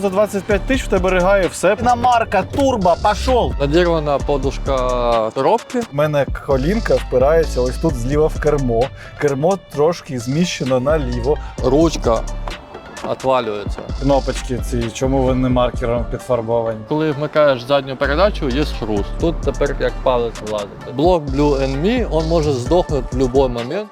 За 25 тисяч в тебе ригає все. Іномарка, турбо, пошов. Надірвана подушка коробки. У мене колінка впирається ось тут зліва в кермо. Кермо трошки зміщено наліво. Ручка отвалюється. Кнопочки ці, чому вони маркером підфарбовані? Коли вмикаєш задню передачу, є хруст. Тут тепер як палець влазить. Блок Blue Me, він може здохнути в будь-який момент.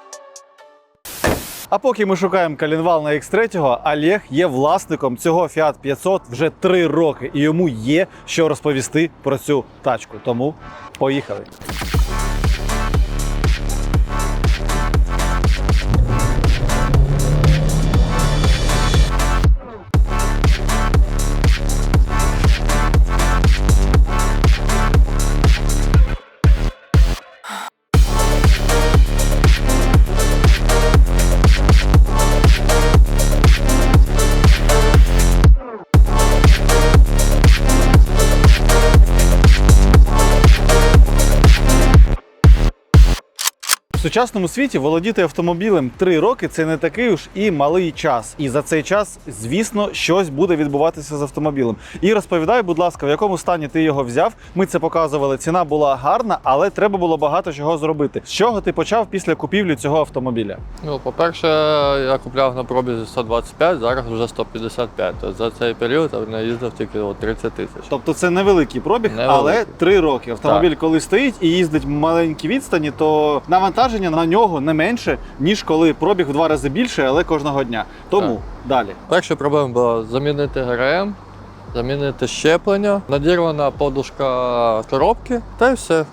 А поки ми шукаємо калінвал на X3, Олег є власником цього Fiat 500 вже 3 роки, і йому є що розповісти про цю тачку. Тому поїхали. В сучасному світі володіти автомобілем 3 роки це не такий уж і малий час. І за цей час, звісно, щось буде відбуватися з автомобілем. І розповідай, будь ласка, в якому стані ти його взяв. Ми це показували. Ціна була гарна, але треба було багато чого зробити. З чого ти почав після купівлі цього автомобіля? Ну, по-перше, я купляв на пробізі 125, зараз вже 155. Тобто за цей період я наїздив тільки от 30 тисяч. Тобто це невеликий пробіг, Невеликий. але 3 роки. Автомобіль, коли стоїть і їздить маленькі відстані, то навантаження на нього не менше, ніж коли пробіг в два рази більше, але кожного дня. Тому Так. далі. Перша проблема була замінити ГРМ, замінити щеплення, надірвана подушка коробки, та й все.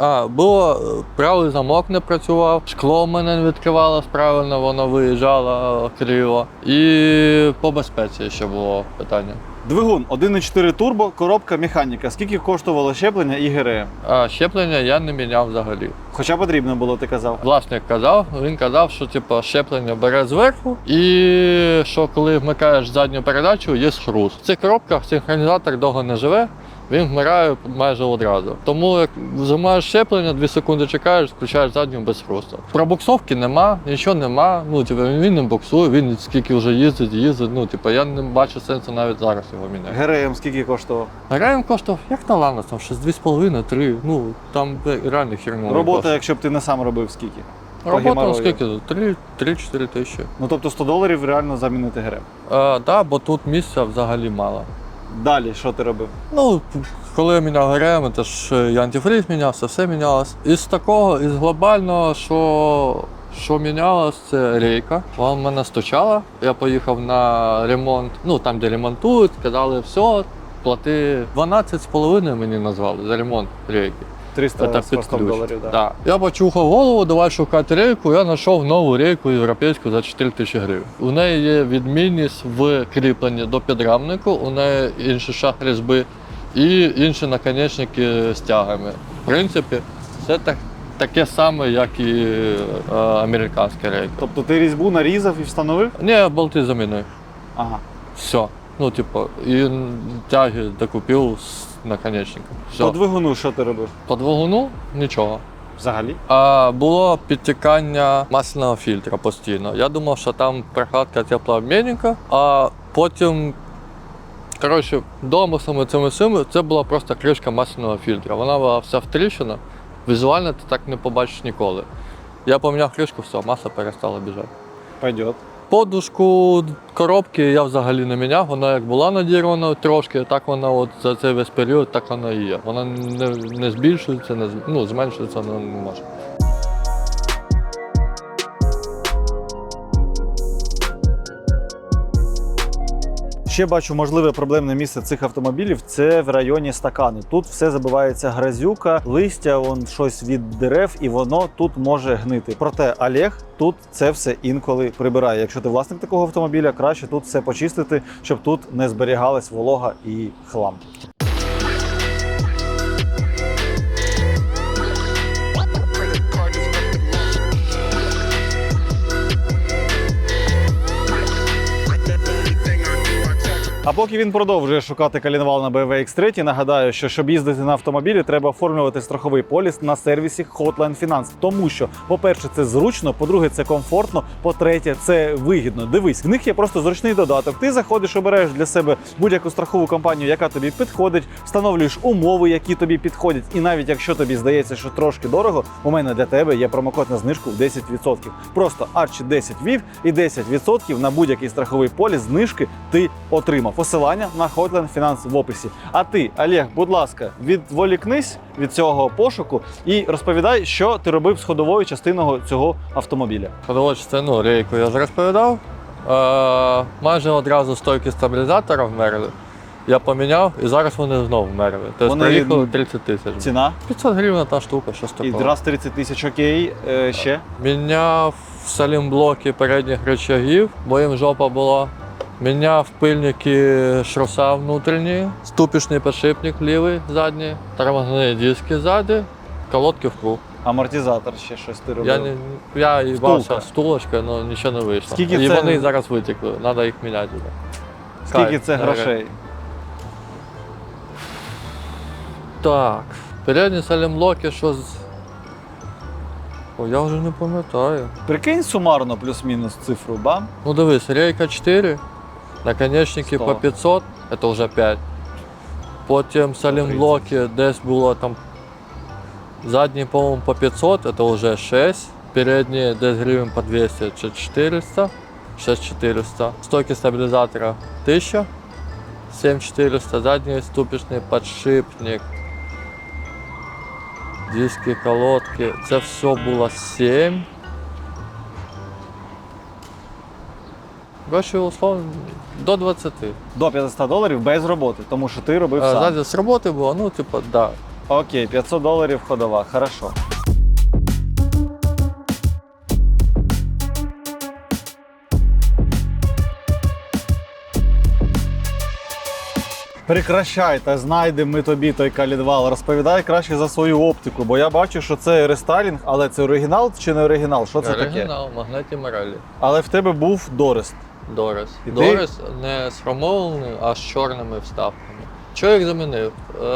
А, було правий замок не працював, шкло в мене не відкривалось правильно, воно виїжджало криво. І по безпеці ще було питання. Двигун 1.4 турбо, коробка механіка. Скільки коштувало щеплення і ГРМ? А щеплення я не міняв взагалі. Хоча потрібно було, ти казав. Власник казав, він казав, що типу, щеплення бере зверху, і що коли вмикаєш задню передачу, є хруст. В цих коробках синхронізатор довго не живе, він вмирає майже одразу. Тому як займаєш щеплення, 2 секунди чекаєш, включаєш задню без хрусту. Пробуксовки нема, нічого нема. Ну, типу, він не буксує, він скільки вже їздить, їздить. Ну, типу, я не бачу сенсу навіть зараз його міняти. ГРМ скільки коштував? Райм коштував, як на Ланос, там щось 2,5-3. Ну, там реально херню. Робота, якщо б ти не сам робив, скільки? Робота ну, скільки? 3-4 тисячі. Ну тобто 100 доларів реально замінити ГРМ. Так, да, бо тут місця взагалі мало. Далі, що ти робив? Ну, коли я міняв ГРМ, то ж і антифриз мінявся, все мінялось. Із такого, із глобального, що, що мінялось, це рейка. Вона в мене стучала. Я поїхав на ремонт, ну там, де ремонтують, сказали, все, плати 12,5 мені назвали за ремонт рейки. 300 під доларів, да. Да. Я почухав голову, давай шукати рейку. Я знайшов нову рейку європейську за 4 тисячі гривень. У неї є відмінність в кріпленні до підрамнику, у неї інший шаг різьби і інші наконечники з тягами. В принципі, це так, таке саме, як і е, американська рейка. Тобто ти різьбу нарізав і встановив? Ні, болти замінив. Ага. Все. Ну, типу, і тяги докупив з наконечником. Все. По двигуну що ти робив? По двигуну нічого. Взагалі? А, було підтікання масляного фільтра постійно. Я думав, що там прокладка теплообмінника, а потім, коротше, домислами цими всіми, це була просто кришка масляного фільтра. Вона була вся втріщена. Візуально ти так не побачиш ніколи. Я поміняв кришку, все, маса перестала біжати. Пойдет. Подушку коробки я взагалі не міняв, вона як була надірвана трошки, так вона от за цей весь період так вона і є. Вона не, не збільшується, не, ну, зменшується вона не може. Ще бачу можливе проблемне місце цих автомобілів це в районі стакани. Тут все забивається грязюка, листя, вон щось від дерев, і воно тут може гнити. Проте Олег тут це все інколи прибирає. Якщо ти власник такого автомобіля, краще тут все почистити, щоб тут не зберігалась волога і хлам. А поки він продовжує шукати коленвал на BMW X3, нагадаю, що щоб їздити на автомобілі, треба оформлювати страховий поліс на сервісі Hotline Finance. Тому що, по-перше, це зручно, по-друге, це комфортно, по-третє, це вигідно. Дивись, в них є просто зручний додаток. Ти заходиш, обираєш для себе будь-яку страхову компанію, яка тобі підходить, встановлюєш умови, які тобі підходять. І навіть якщо тобі здається, що трошки дорого, у мене для тебе є промокод на знижку в 10%. Просто Archie 10 вів і 10% на будь-який страховий поліс знижки ти отримав. Посилання на Hotline Finance в описі. А ти, Олег, будь ласка, відволікнись від цього пошуку і розповідай, що ти робив з ходовою частиною цього автомобіля. Ходову частину рейку я вже розповідав. Е, майже одразу стойки стабілізатора вмерли. Я поміняв і зараз вони знову вмерли. Тобто Вони- приїхали 30 тисяч. Ціна 500 гривень та штука, щось і раз 30 тисяч окей. Е, ще Міняв салімблоки передніх рычагів, бо їм жопа була. Міняв пильники шроса внутрішні, ступішний підшипник лівий задній, тормозні диски ззаді, колодки в круг. амортизатор, ще щось ти робив. Я, не, я їбався стулочкою, але нічого не вийшло. Скільки І це- вони зараз витекли, треба їх міняти. Скільки Кайф, це грошей? Так, передні салімблоки, що з. О, я вже не пам'ятаю. Прикинь сумарно плюс-мінус цифру, бам. Ну дивись, рейка 4, наконечники 100. по 500, це вже 5. Потім салімблоки десь було там задні, по-моєму, по 500, це вже 6. Передні десь гривень по 200, це 400, 6400. Стойки стабілізатора 1000, 7400, задній ступічний підшипник. Диски, колодки, це все було 7. Коротше, условно, до 20. До 500 доларів без роботи, тому що ти робив А, сам. З роботи було, ну, типу, да. Окей, 500 доларів ходова, хорошо. Прекращай та знайдемо ми тобі той калідвал. Розповідай краще за свою оптику, бо я бачу, що це рестайлінг, але це оригінал чи не оригінал? Що це таке? Оригінал, магнеті Морелі. Але в тебе був Дорест. Дорес. І ти- Дорес не схромований, а з чорними вставками. Що їх замінив? Е,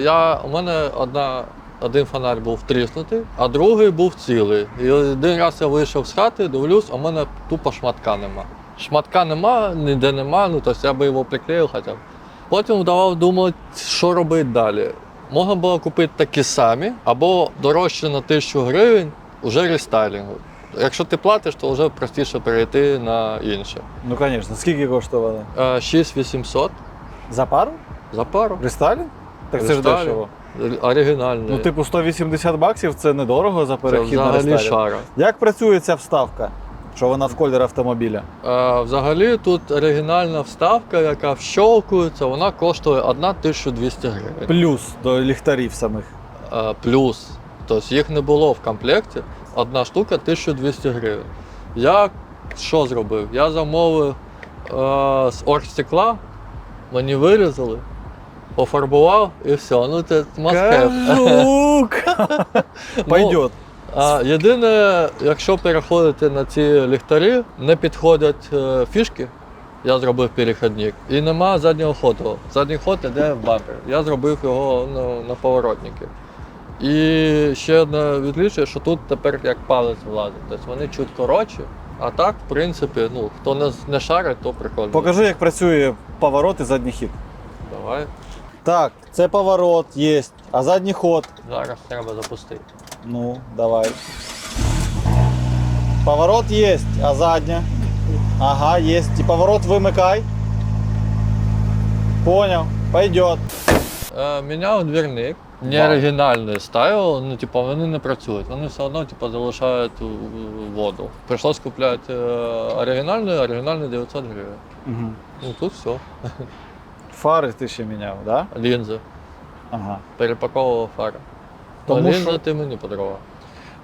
я, у мене одна, один фонарь був тріснутий, а другий був цілий. І один раз я вийшов з хати, дивлюсь, а в мене тупо шматка нема. Шматка нема, ніде нема, ну тобто я би його приклеїв хоча б. Потім вдавав думати, що робити далі. Можна було купити такі самі, або дорожче на тисячу гривень, уже рестайлінгу. Якщо ти платиш, то вже простіше перейти на інше. Ну, звісно, скільки коштували? Е, 6800 За пару? за пару. Рестайлінг? Так це ж дешево. Оригінальний. Ну, типу, 180 баксів це недорого за перехід на взагалі рестайлінг. шара. Як працює ця вставка? Що вона в колір автомобіля? Е, взагалі тут оригінальна вставка, яка вщолкується, вона коштує 1200 гривень. Плюс до ліхтарів самих. Е, плюс, тобто їх не було в комплекті, одна штука 1200 гривень. Я що зробив? Я замовив е, з оргстекла, мені вирізали, пофарбував і все. Ну це have. Кажук! Пойдет. А, єдине, якщо переходити на ці ліхтарі, не підходять е, фішки. Я зробив перехідник. І нема заднього ходу. Задній ход іде в бампер. Я зробив його ну, на поворотники. І ще одне відлічує, що тут тепер як палець влазить. Тобто вони чуть коротші, а так, в принципі, ну, хто не, не шарить, то прикольно. Покажи, як працює поворот і задній хід. Давай. Так, це поворот є, а задній ход. Зараз треба запустити. Ну, давай. Поворот є, а задня. Ага, є. І поворот вимикай. Поняв. Пойдет. Е, міняв двірник. Не оригінальний ставив, ну типу, вони не працюють. Вони все одно типу, залишають воду. Прийшлось купляти е, оригінальний, оригінальний 900 гривень. Угу. Ну тут все. Фари ти ще міняв, да? Лінзи. Ага. Перепаковував фари. Тому Тому лінзи що- ти мені подарував.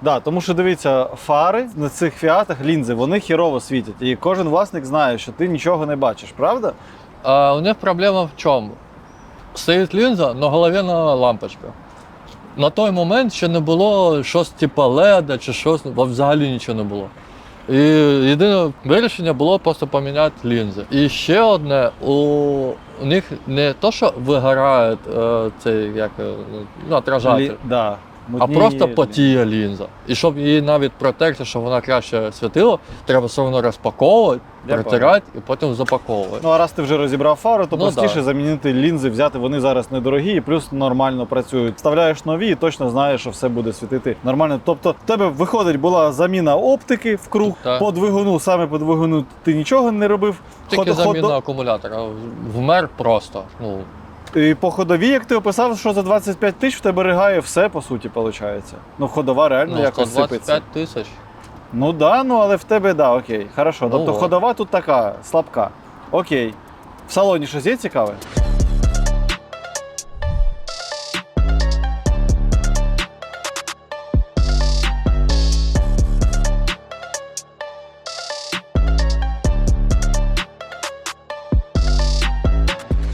Да, тому що дивіться, фари на цих фіатах, лінзи, вони хірово світять. І кожен власник знає, що ти нічого не бачиш, правда? А у них проблема в чому? Стоїть лінза, но головна лампочка. На той момент ще не було щось типу леда чи щось, бо взагалі нічого не було. І єдине вирішення було просто поміняти лінзи. І ще одне, у, у них не то, що вигорає е, цей як е, ну, отражатель, Лі- Да. А Мутніє просто потіє лінза. І щоб її навіть протерти, щоб вона краще світила, треба все одно розпаковувати, Я протирати і потім запаковувати. Ну, а раз ти вже розібрав фару, то Ну, простіше да. замінити лінзи, взяти. Вони зараз недорогі і плюс нормально працюють. Вставляєш нові і точно знаєш, що все буде світити нормально. Тобто, в тебе виходить була заміна оптики в круг Так. по двигуну. Саме по двигуну ти нічого не робив. Тільки Ход- заміна ходо- акумулятора. Вмер просто. Ну, І по ходовій, як ти описав, що за 25 тисяч в тебе ригає все, по суті, виходить. Ну, ходова реально ну якось сипеться. 125 тисяч. Ну да, ну але в тебе да, окей. Хорошо. Ну, тобто от. ходова тут така, слабка. Окей. В салоні щось є цікаве?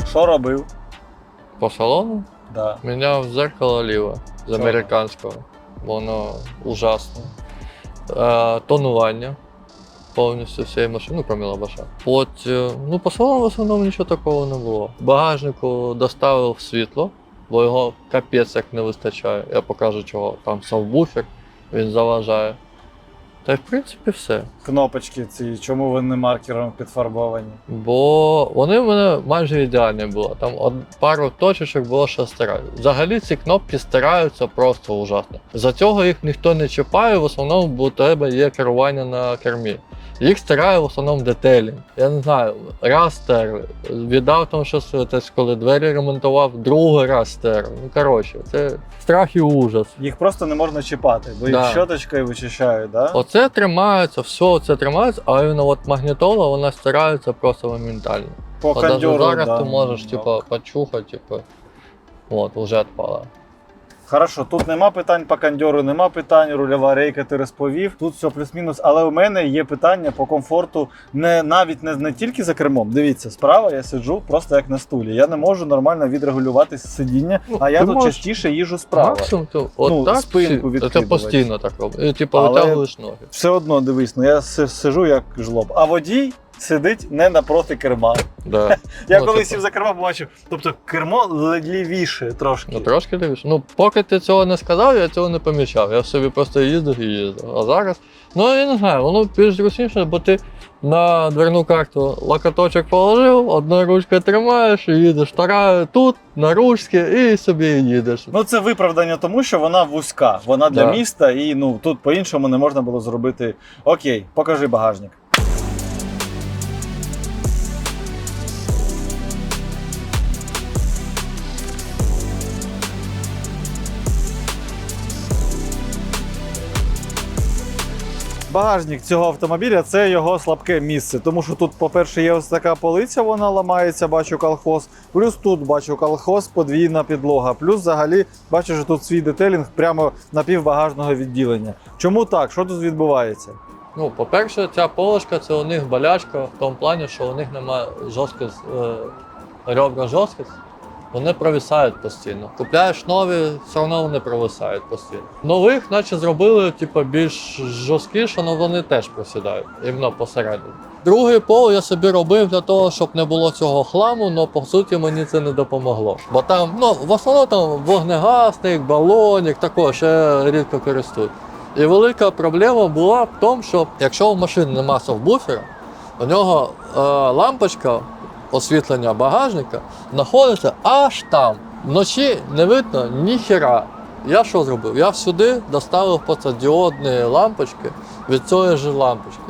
Що робив? По салону Да. міняв зеркало ліве з американського. Воно ужасне. Е, тонування повністю всієї машини, ну, крім лабаша. Потім, ну, по салону в основному нічого такого не було. Багажнику доставив світло, бо його капець як не вистачає. Я покажу чого. Там сабвуфер, він заважає. Та в принципі все. Кнопочки ці, чому вони маркером підфарбовані? Бо вони в мене майже ідеальні були. Там од... пару точечок було, що стирати. Взагалі ці кнопки стираються просто ужасно. За цього їх ніхто не чіпає, в основному, бо у тебе є керування на кермі. Їх стирає в основному детелі. Я не знаю, раз стерли. Віддав там щось, десь, коли двері ремонтував, другий раз стерли. Ну коротше, це страх і ужас. Їх просто не можна чіпати, бо Да. їх щоточкою вичищають, да? Оце тримається, все це тримається, а іменно от магнітола вона стирається просто моментально. По даже зараз да. ти можеш, типа, почухати, типа. От, вже відпала. Хорошо, тут нема питань по кондьору, нема питань, рульова рейка ти розповів. Тут все плюс-мінус. Але у мене є питання по комфорту не навіть не, не тільки за кермом. Дивіться, справа я сиджу просто як на стулі. Я не можу нормально відрегулювати сидіння, Ну, а я тут можеш- частіше їжу справа. Максимум ти от Ну, так спинку відкидувати. постійно так робиш. І типу витягуєш ноги. Все одно дивись, ну я си- сижу як жлоб. А водій сидить не напроти керма. Да. Я Ну, коли типу. сів за кермо, побачив, тобто кермо лівіше трошки. Ну трошки дивиш. Ну, поки ти цього не сказав, я цього не помічав. Я собі просто їздив і їздив. А зараз, ну я не знаю, воно більш зручніше, бо ти на дверну карту локоточок положив, одною ручкою тримаєш і їдеш. Вторая тут, на ручці, і собі їдеш. Ну, це виправдання тому, що вона вузька, вона для Да. міста, і ну тут по-іншому не можна було зробити. Окей, покажи багажник. Багажник цього автомобіля це його слабке місце, тому що тут, по-перше, є ось така полиця, вона ламається, бачу колхоз. Плюс тут бачу колхоз, подвійна підлога. Плюс взагалі бачу, що тут свій детелінг прямо на півбагажного відділення. Чому так? Що тут відбувається? Ну, по-перше, ця полочка це у них болячка в тому плані, що у них немає жорстко е, ребра жорсткість. Вони провисають постійно. Купляєш нові, все одно вони провисають постійно. Нових, наче зробили, типу, більш жорсткіше, але вони теж просідають, іменно посередині. Другий пол я собі робив для того, щоб не було цього хламу, але по суті мені це не допомогло. Бо там, ну, в основному там вогнегасник, балонік, також ще рідко користують. І велика проблема була в тому, що якщо в машині нема совбуфера, у нього е, лампочка освітлення багажника знаходиться аж там. Вночі не видно ніхера. Я що зробив? Я сюди доставив фотодіодні лампочки від цієї ж лампочки.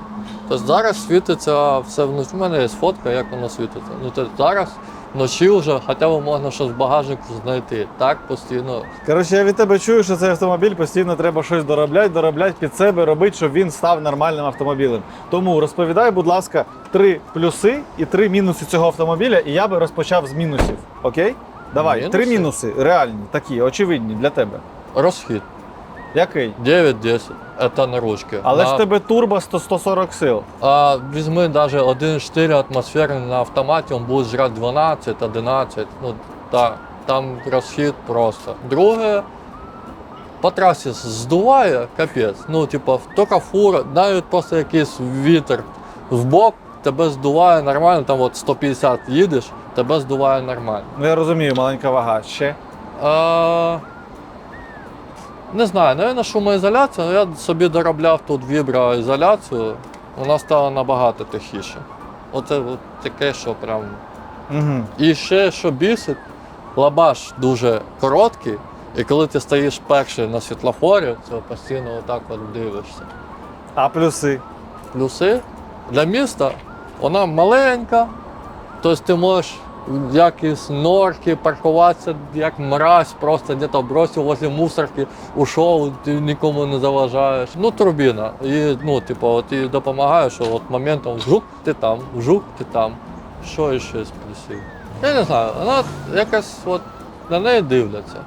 Тобто зараз світиться все вночі. У мене є фотка, як воно світиться. Ну, тобто зараз вночі вже хоча б можна щось в багажнику знайти. Так постійно Коротше, я від тебе чую, що цей автомобіль постійно треба щось доробляти, доробляти під себе, робити, щоб він став нормальним автомобілем. Тому розповідай, будь ласка, три плюси і три мінуси цього автомобіля, і я би розпочав з мінусів. Окей? Давай, Мінуси? три мінуси реальні, такі, очевидні для тебе. розхід. Який? 9-10. Це наручки. Але на ж тебе турбо 100 140 сил. А візьми навіть 1,4 атмосфери на автоматі, він буде жрати 12, 11. Ну так, там розхід просто. Друге, по трасі здуває, капець. Ну, типу, тільки фура, навіть просто якийсь вітер в бок, тебе здуває нормально, там от 150 їдеш, тебе здуває нормально. Ну я розумію, маленька вага. Ще. А, не знаю, навіть шумоізоляція, але я собі доробляв тут віброізоляцію, вона стала набагато тихіше. Оце от таке, що прям. Угу. І ще що бісить, лабаш дуже короткий, і коли ти стоїш перший на світлофорі, то постійно отак от дивишся. А плюси. Плюси для міста вона маленька, тобто ти можеш якісь норки паркуватися як мразь, просто десь бросив возле мусорки, ушов, ти нікому не заважаєш. Ну, турбіна. І ну, типу, от і допомагає, що от моментом вжук ти там, вжук ти там. Що ще з плюсів? Я не знаю, вона якась от на неї дивляться.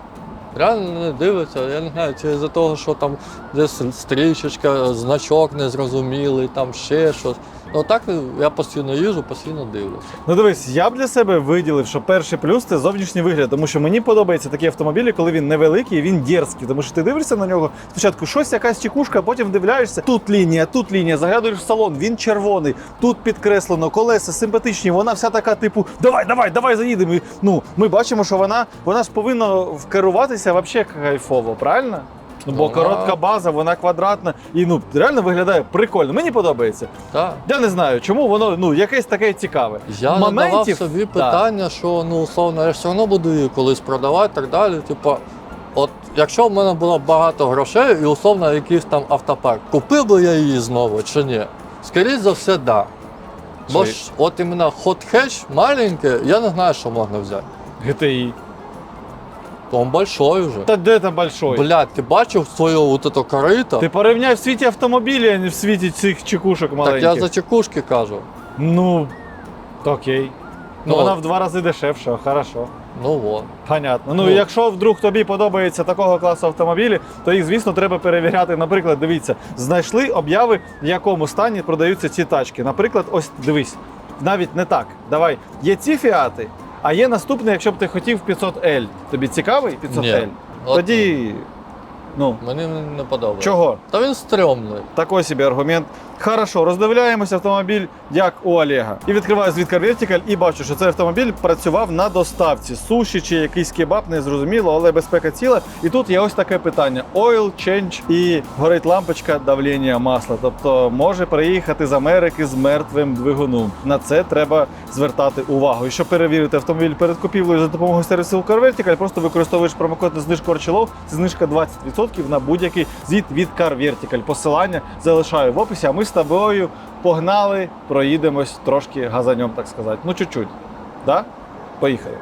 Реально неї дивляться, я не знаю, чи з-за того, що там десь стрічечка, значок незрозумілий, там ще щось. Ну так я постійно їжу, постійно дивлюся. Ну дивись, я б для себе виділив, що перший плюс це зовнішній вигляд, тому що мені подобаються такі автомобілі, коли він невеликий, він дерзкий. Тому що ти дивишся на нього спочатку щось, якась чекушка, потім дивляєшся. Тут лінія, тут лінія, заглядуєш в салон, він червоний, тут підкреслено, колеса симпатичні. Вона вся така, типу, давай, давай, давай заїдемо. Ну, ми бачимо, що вона, вона ж повинна вкеруватися взагалі кайфово, правильно? Ну, бо Вона- коротка база, вона квадратна і ну реально виглядає прикольно. Мені подобається. Так. Я не знаю, чому воно ну якесь таке цікаве. Я Моментів- задавав собі питання, що ну условно, я ж все одно буду її колись продавати так далі. Типу, от якщо в мене було багато грошей і условно якийсь там автопарк, купив би я її знову чи ні? Скоріше за все, да. Бо Чи- ж от іменно hot hatch маленьке, я не знаю, що можна взяти. GTI. Он большой вже. Та де там большой? Блядь, ти бачив своє от это корито? Ти порівняй в світі автомобілі, а не в світі цих чекушок так я за чекушки кажу. Ну, окей. Ну, Ну, вона в два рази дешевша, хорошо. Ну от. Понятно. Ну, Ну. якщо вдруг тобі подобається такого класу автомобілі, то їх, звісно, треба перевіряти. Наприклад, дивіться, знайшли обяви, в якому стані продаються ці тачки. Наприклад, ось дивись, навіть не так. Давай, є ці фіати, а є наступний, якщо б ти хотів 500L. Тобі цікавий 500L? Ні. От Тоді, ну, Мені не подобається. чого? Та він стрьомний. Такий собі аргумент. Хорошо, роздивляємося автомобіль як у Олега. І відкриваю звідка Vertical і бачу, що цей автомобіль працював на доставці. Суші чи якийсь кебаб, не зрозуміло, але безпека ціла. І тут є ось таке питання: Oil change і горить лампочка давлення масла. Тобто може приїхати з Америки з мертвим двигуном. На це треба звертати увагу. І щоб перевірити автомобіль перед купівлею за допомогою сервісу Car Vertical, просто використовуєш промокод на знижку Арчелов. Знижка 20% на будь-який звіт від Car Vertical. Посилання залишаю в описі. А ми з тобою погнали, проїдемось трошки газаньом, так сказати. Ну, чуть-чуть. Да? Поїхали.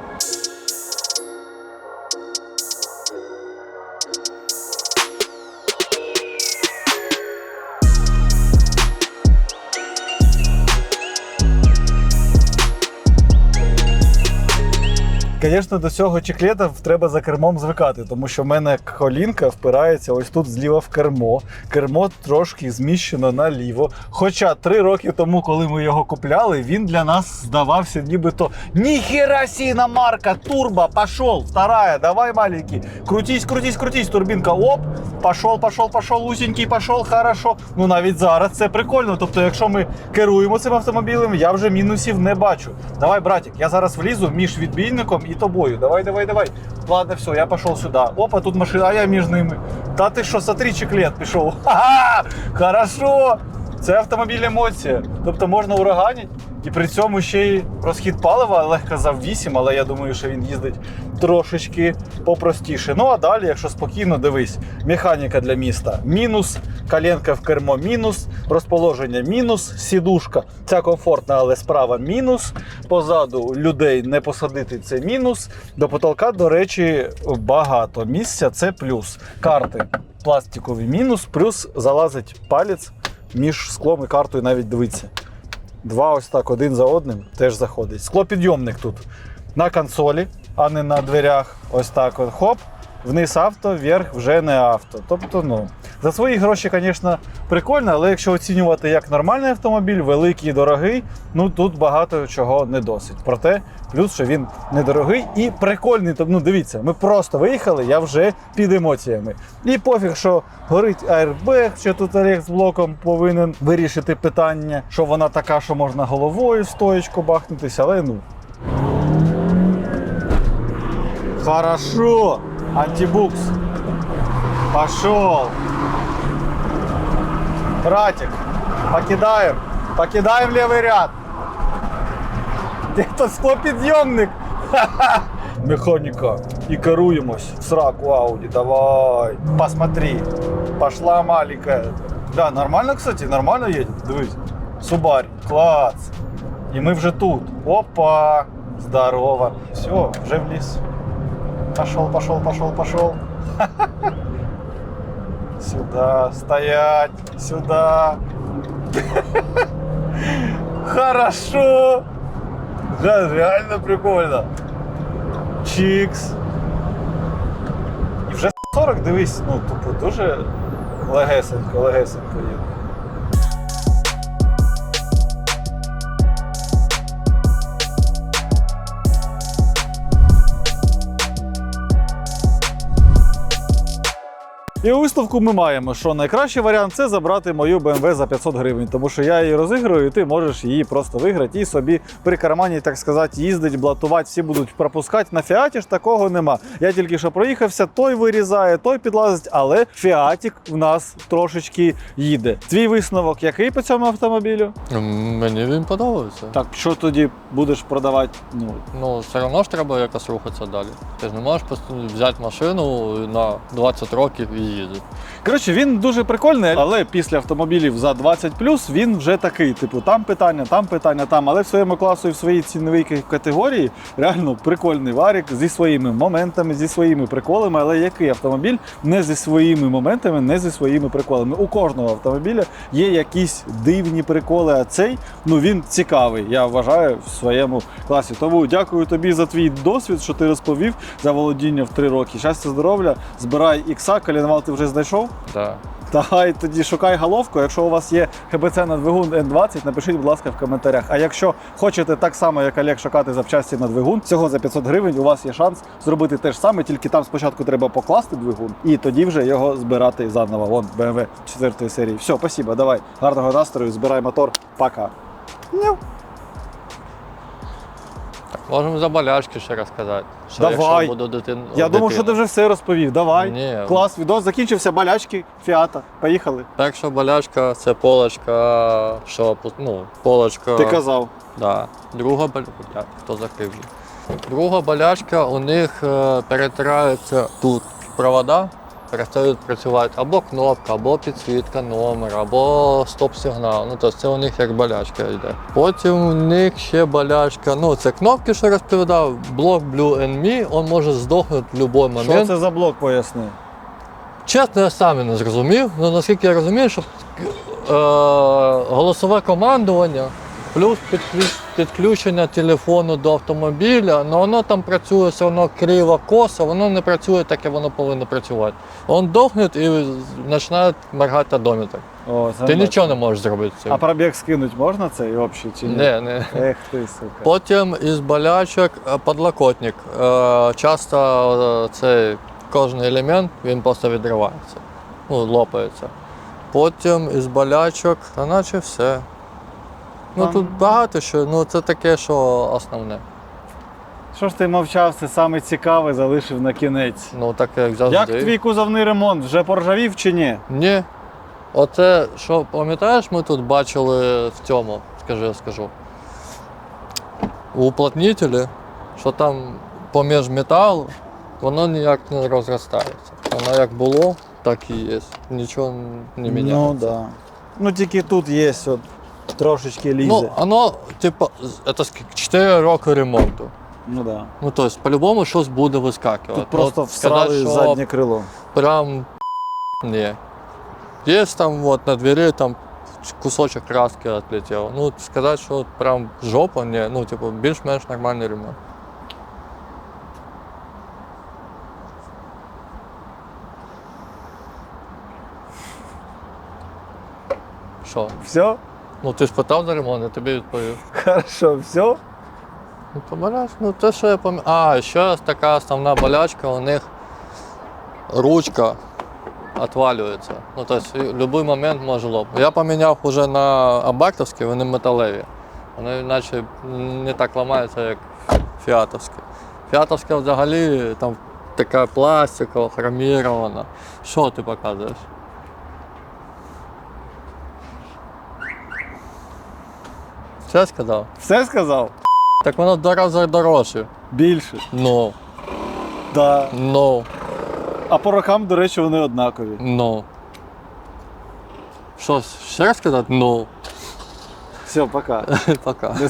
Звісно, до цього чеклета треба за кермом звикати, тому що в мене колінка впирається ось тут зліва в кермо. Кермо трошки зміщено наліво. Хоча три роки тому, коли ми його купляли, він для нас здавався нібито ніхера сіна марка, турбо, пошел, вторая, давай маленький. Крутись, крутись, крутись, турбінка, оп, пошел, пошел, пошел, усенький, пошел, хорошо. Ну навіть зараз це прикольно. Тобто, якщо ми керуємо цим автомобілем, я вже мінусів не бачу. Давай, братик, я зараз влізу між відбійником і тобою. Давай, давай, давай. Ладно, все, я пошел сюда. Опа, тут машина, а я между ними. Та ты что, смотри, чеклет пішов. Ха-ха! Хорошо! Це автомобіль емоція. Тобто можна ураганити. І при цьому ще й розхід палива Олег казав 8, але я думаю, що він їздить трошечки попростіше. Ну а далі, якщо спокійно, дивись, механіка для міста мінус, коленка в кермо мінус, розположення мінус, сідушка. Ця комфортна, але справа мінус. Позаду людей не посадити це мінус. До потолка, до речі, багато місця це плюс. Карти пластикові мінус, плюс залазить палець між склом і картою навіть дивиться. Два ось так, один за одним, теж заходить. Склопідйомник тут на консолі, а не на дверях. Ось так от хоп. Вниз авто, вверх вже не авто. Тобто, ну, за свої гроші, звісно, прикольно, але якщо оцінювати як нормальний автомобіль, великий і дорогий, ну тут багато чого не досить. Проте, плюс, що він недорогий і прикольний. Тобто, ну дивіться, ми просто виїхали, я вже під емоціями. І пофіг, що горить аербег, що тут Олег з блоком повинен вирішити питання, що вона така, що можна головою в стоечку бахнутися, але ну. Хорошо. Антибукс. Пошел. Ратик. Покидаем. Покидаем левый ряд. Где-то 100 підйомник. Ха-ха. Механіка. І керуємось. В сраку Ауді. Давай. Посмотри. Пошла маленькая. Да, нормально, кстати, нормально едет. Дивись. Субарь. Клац. І ми вже тут. Опа. Здорово. Все, вже в ліс. Пошел, пошел, пошел, пошел. Сюда, стоять, сюда. Хорошо. Да, реально прикольно. Чикс. І вже 40, дивись, ну, тупо дуже легесенько, легесенько їде. І у висновку ми маємо, що найкращий варіант це забрати мою BMW за 500 гривень, тому що я її розіграю, і ти можеш її просто виграти і собі при кармані, так сказати, їздить, блатувати, всі будуть пропускати. На фіаті ж такого нема. Я тільки що проїхався, той вирізає, той підлазить, але фіатік в нас трошечки їде. Твій висновок який по цьому автомобілю? Мені він подобається. Так, що тоді будеш продавати? Ну, Ну, все одно ж треба якось рухатися далі. Ти ж не можеш просто взяти машину на 20 років і їздити. Коротше, він дуже прикольний, але після автомобілів за 20 він вже такий. Типу, там питання, там питання, там. Але в своєму класу і в своїй ціновій категорії реально прикольний варік зі своїми моментами, зі своїми приколами. Але який автомобіль не зі своїми моментами, не зі своїми приколами. У кожного автомобіля є якісь дивні приколи, а цей ну він цікавий, я вважаю, в своєму класі. Тому дякую тобі за твій досвід, що ти розповів за володіння в 3 роки. Щастя, здоров'я, збирай ікса, коленвал ти вже знайшов. Да. Давай тоді шукай головку. Якщо у вас є ГБЦ на двигун N20, напишіть, будь ласка, в коментарях. А якщо хочете так само, як Олег, шукати запчасті на двигун, всього за 500 гривень у вас є шанс зробити те ж саме, тільки там спочатку треба покласти двигун і тоді вже його збирати заново. Вон BMW 4 серії. Все, спасибо, давай. Гарного настрою, збирай мотор. Пока. Можемо за болячки ще розказати. Що Давай. якщо буду дитин... Я думав, що ти вже все розповів. Давай. Ні. Клас, відос закінчився, болячки, фіата. Поїхали. Перша болячка це полочка, що ну, полочка. Ти казав. Да. Друга болячка, хто закрив. Друга болячка, у них е, перетираються тут провода, перестають працювати або кнопка, або підсвітка номера, або стоп-сигнал. Ну, тобто це у них як болячка йде. Потім у них ще болячка, ну це кнопки, що розповідав, блок Blue and Me, він може здохнути в будь-який Що момент. це за блок, поясни. Чесно, я сам не зрозумів, але наскільки я розумію, що е, голосове командування плюс підключення телефону до автомобіля, але воно там працює все одно криво, косо, воно не працює так, як воно повинно працювати. Він дохне і починає моргати одометр. О, Ти нічого не можеш зробити з цим. А пробіг скинуть можна цей общий чи ні? Не, не. Ех ти, сука. Потім із болячок е, подлокотник. Е, Часто е, цей кожен елемент він просто відривається, ну, лопається. Потім із болячок, а наче все. Ну Там- тут багато що, ну це таке, що основне. Що ж ти мовчав, це саме цікаве залишив на кінець. Ну так як завжди. Як твій кузовний ремонт? Вже поржавів чи ні? Ні. Оце, що пам'ятаєш, ми тут бачили в цьому, скажи, я скажу. У уплотнителі, що там поміж металу, воно ніяк не розростається. Воно як було, так і є. Нічого не міняється. Ну да. Ну тільки тут є от, трошечки лізе. Ну, оно типу, это скільки? 4 роки ремонту. Ну да. Ну, то есть по-любому щось буде вискакувати. Тут просто От, сказати, всрали заднє крило. Прям ні. Є там от, на двері там кусочок краски відлетів. Ну, сказати, що от прям жопа, ні. Ну, типу, більш-менш нормальний ремонт. Що? Все? Ну ти ж питав за ремонт, я тобі відповів. Хорошо, все? Ну, побаляш, ну те, що я пам'ятаю. А, ще така основна болячка, у них ручка отвалюється. Ну, тобто, в будь-який момент може лопнути. Я поміняв уже на абактовські, вони металеві. Вони наче не так ламаються, як фіатовські. Фіатовська взагалі там така пластикова, хромірована. Що ти показуєш? Все сказав? Все сказав? Так воно в два рази дорожче. Більше. Ну, Да. ну, А по рокам, до речі, вони однакові. ну. Що, ще раз сказати? Ну. Все, пока. Пока. До